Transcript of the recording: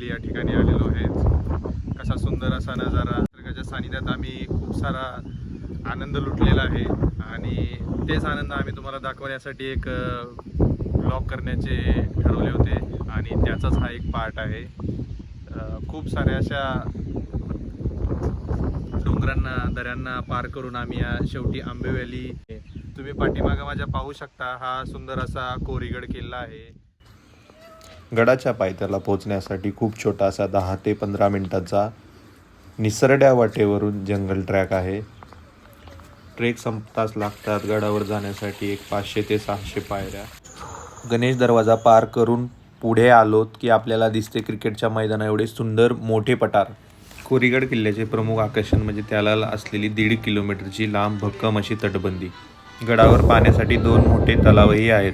या ठिकाणी आलेलो आहे कसा सुंदर असा नजारा. निसर्गाच्या सानिध्यात आम्ही खूप सारा आनंद लुटलेला आहे. आणि तेच आनंद आम्ही तुम्हाला दाखवण्यासाठी एक ब्लॉग करण्याचे ठरवले होते. आणि त्याचाच हा एक पार्ट आहे. खूप साऱ्या अशा डोंगरांना दऱ्यांना पार करून आम्ही या शेवटी आंबे व्हॅली तुम्ही पाठीमागं माझ्या पाहू शकता हा सुंदर असा कोरीगड किल्ला आहे. गडाच्या पायथ्याला पोहोचण्यासाठी खूप छोटा असा दहा ते पंधरा मिनटाचा निसरड्या वाटेवरून जंगल ट्रॅक आहे. ट्रेक संपताच लागतात गडावर जाण्यासाठी एक पाचशे ते सहाशे पायऱ्या. गणेश दरवाजा पार करून पुढे आलोत की आपल्याला दिसते क्रिकेटच्या मैदाना एवढे सुंदर मोठे पटार कोरीगड किल्ल्याचे प्रमुख आकर्षण म्हणजे त्याला असलेली दीड किलोमीटरची लांब भक्कम अशी तटबंदी. गडावर पाहण्यासाठी दोन मोठे तलावही आहेत.